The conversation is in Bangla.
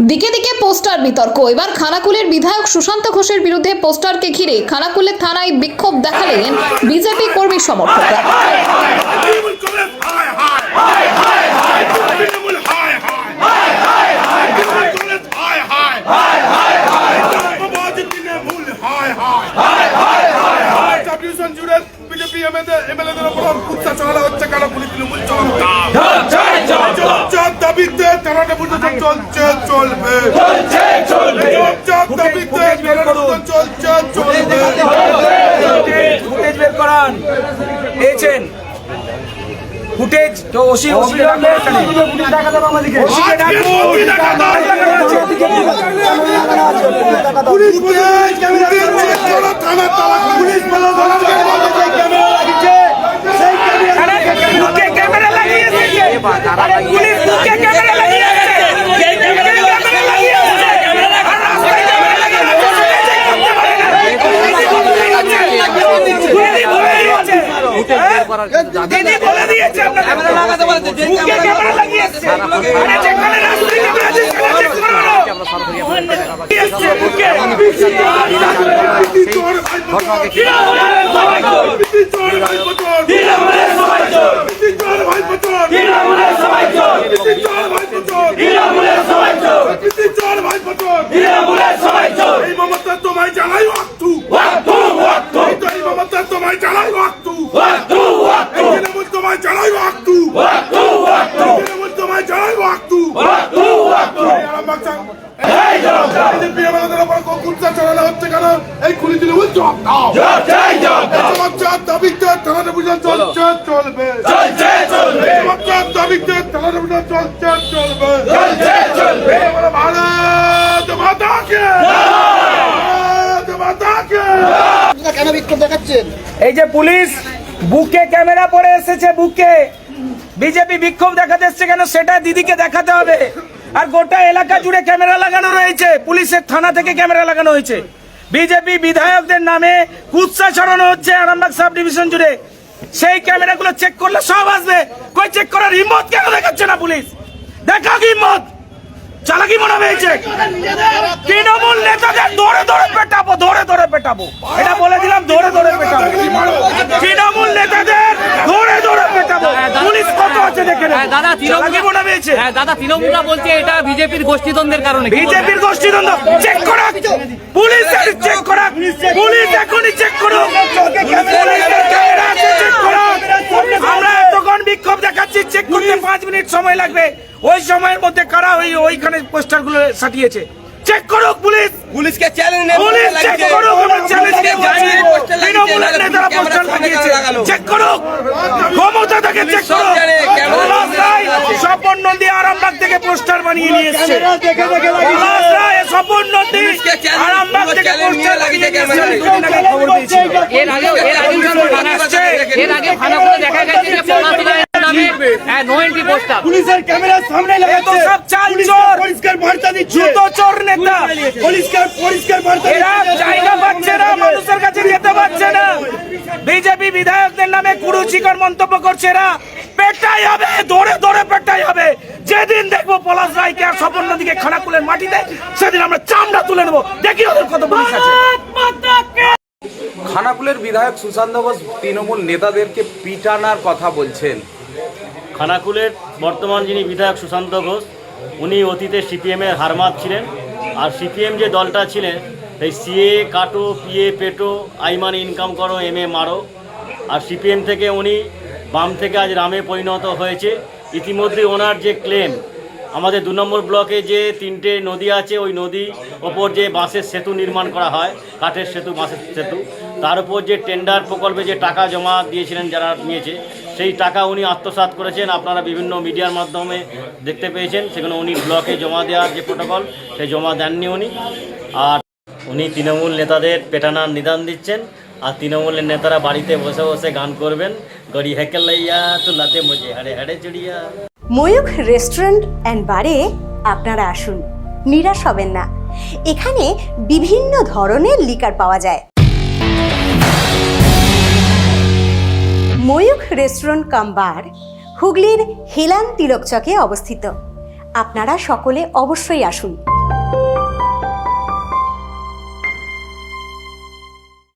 দিকে দিকে পোস্টার বিতর্ক এবার খানাকুলের বিধায়ক সুশান্ত ঘোষের বিরুদ্ধে পোস্টারকে ঘিরে খানাকুলের থানায় বিক্ষোভ দেখালেন বিজেপি কর্মী সমর্থকরা হায় হায় হায় হায় হায় হায় হায় হায় হায় হায় হায় হায় হায় হায় হায় বিজেপি হচ্ছে তারা বুঝতে চলছে চলবে যার দাবিতে তারা চলছে চলবে ফুটেজ বের করান পেয়েছেন ফুটেজ তো ওসি ওসি ডাকবে এখানে আজকে ডাকবো পুলিশ বলে ক্যামেরা থানা তালা পুলিশ বলে ক্যামেরা লাগিয়ে এসেছে আরে পুলিশ বুকে ক্যামেরা লাগিয়ে এসেছে এই ক্যামেরা ক্যামেরা লাগিয়ে এসেছে আর রাস্তায় ক্যামেরা লাগিয়ে এসেছে দিদি বলে দিয়েছে দিদি বলে দিয়েছে আপনাদের। বুকে ক্যামেরা লাগিয়ে এসেছে আরে যেখানে রাস্তায় ক্যামেরা আছে সেখানে চেক করো। চোর ভাই পচন চোর ভাই পচন চোর ভাই পচন চোর ভাই পচন চোর ভাই পচন এই মমতা তোমায় জানাই ওয়াক্তু এই তো এই মমতা তোমায় জানাই ওয়াক্তু এই তৃণমূল তোমায় জানাই ওয়াক্তু এই তৃণমূল তোমায় জানাই ওয়াক্তু এই উপর চালানো হচ্ছে কেন এই খুলি দাও সমাচার দাবিতে বুঝে চলছে চলবে সমাচার দাবিতে বুঝে চলছে চলবে ভারত মাতাকে ভারত মাতাকে কেন বিক্ষোভ দেখাচ্ছেন এই যে পুলিশ, বুকে ক্যামেরা পরে এসেছে, বুকে। বিজেপি বিক্ষোভ দেখাতে এসছে কেন? সেটা দিদিকে দেখাতে হবে। আর গোটা এলাকা জুড়ে ক্যামেরা লাগানো রয়েছে। পুলিশের থানা থেকে ক্যামেরা লাগানো হয়েছে। বিজেপি বিধায়কদের নামে কুৎসা ছড়ানো হচ্ছে আরামবাগ সাব ডিভিশন জুড়ে। সেই ক্যামেরাগুলো চেক করলে সব আসবে। কই চেক করার হিম্মত কেন দেখাচ্ছে না পুলিশ? দেখা হিম্মত? চালাকি মনে হয়েছে? তৃণমূল নেতাদের ধরে ধরে পেটাবো, ধরে ধরে পেটাবো। এটা বলে দিলাম, ধরে ধরে পেটাবো। তৃণমূল নেতাদের পুলিশ কত আছে দেখে হ্যাঁ, দাদা তৃণমূল হয়েছে হ্যাঁ দাদা তৃণমূলরা বলছে এটা বিজেপির গোষ্ঠীদ্বন্দ্বের কারণে। বিজেপির গোষ্ঠীদ্বন্দ্ব চেক করা পুলিশ চেক করা পুলিশ এখনই চেক করুক। পুলিশের ক্যামেরা আছে চেক করুক। আমরা এতক্ষণ বিক্ষোভ দেখাচ্ছি চেক করতে পাঁচ মিনিট সময় লাগবে। ওই সময়ের মধ্যে কারা ওই ওইখানে পোস্টারগুলো সাটিয়েছে চেক করুক পুলিশ। পুলিশকে চ্যালেঞ্জ পুলিশ চেক করুক আমরা চ্যালেঞ্জ দিয়ে বলছি তৃণমূলের নেতারা পোস্টার লাগিয়েছে। চেক করুক। ক্ষমতা থেকে চেক বানিয়ে নিয়ে এসছে। স্বপন নন্দী আরামবাগ থেকে পোস্টার লাগিয়ে নিয়ে এসছে আমি দুদিন আগে খবর পেয়েছি এর আগে এর আগে কিন্তু থানা আসছে এর আগে খানাকুলে দেখা গেছে যে পলাশ রায়ের নামে হ্যাঁ নো এন্ট্রি পোস্টার। পুলিশের ক্যামেরার সামনে এ সব চাল চোর। পরিষ্কার বার্তা দিচ্ছে। জুতো চোর নেতা। পরিষ্কার পরিষ্কার বার্তা এরা জায়গা পাচ্ছে না মানুষের কাছে যেতে পারছে না। বিজেপি বিধায়কদের নামে কুরুচিকর মন্তব্য করছে এরা। পেটাই হবে ধরে ধরে পেটাই হবে। যেদিন দেখব পলাশ রায়কে আর স্বপন নদীকে খানাকুলের মাটিতে সেদিন আমরা চামড়া তুলে নেব। দেখি ওদের কত পুলিশ আছে। খানাকুলের বিধায়ক সুশান্ত ঘোষ তৃণমূল নেতাদেরকে পিটানার কথা বলছেন। খানাকুলের বর্তমান যিনি বিধায়ক সুশান্ত ঘোষ উনি অতীতে সিপিএমের হারমাত ছিলেন। আর সিপিএম যে দলটা ছিলেন এই সিএ কাটো পিএ পেটো আইমান ইনকাম করো এম এ মারো। আর সিপিএম থেকে উনি বাম থেকে আজ রামে পরিণত হয়েছে। ইতিমধ্যে ওনার যে ক্লেম আমাদের দু নম্বর ব্লকে যে তিনটে নদী আছে, ওই নদী ওপর যে বাঁশের সেতু নির্মাণ করা হয়, কাঠের সেতু, বাঁশের সেতু, তার উপর যে টেন্ডার প্রকল্পে যে টাকা জমা দিয়েছিলেন যারা নিয়েছে, সেই টাকা উনি আত্মসাৎ করেছেন। আপনারা বিভিন্ন মিডিয়ার মাধ্যমে দেখতে পেয়েছেন, সেখানে উনি ব্লকে জমা দেওয়ার যে প্রোটোকল সেই জমা দেননি উনি। আর উনি তৃণমূল নেতাদের পেটানার নিদান দিচ্ছেন। আর তৃণমূলের নেতারা বাড়িতে বসে বসে গান করবেন। গড়ি হেকেল লাইয়া, তুলাতে মজে হাড়ে হাড়ে চড়িয়া। ময়ূখ রেস্টুরেন্ট অ্যান্ড বারে আপনারা আসুন। নিরাশ হবেন না। এখানে বিভিন্ন ধরনের লিকার পাওয়া যায়। ময়ূখ রেস্টুরেন্ট কাম বার হুগলির হেলান তিলক চকে অবস্থিত। আপনারা সকলে অবশ্যই আসুন।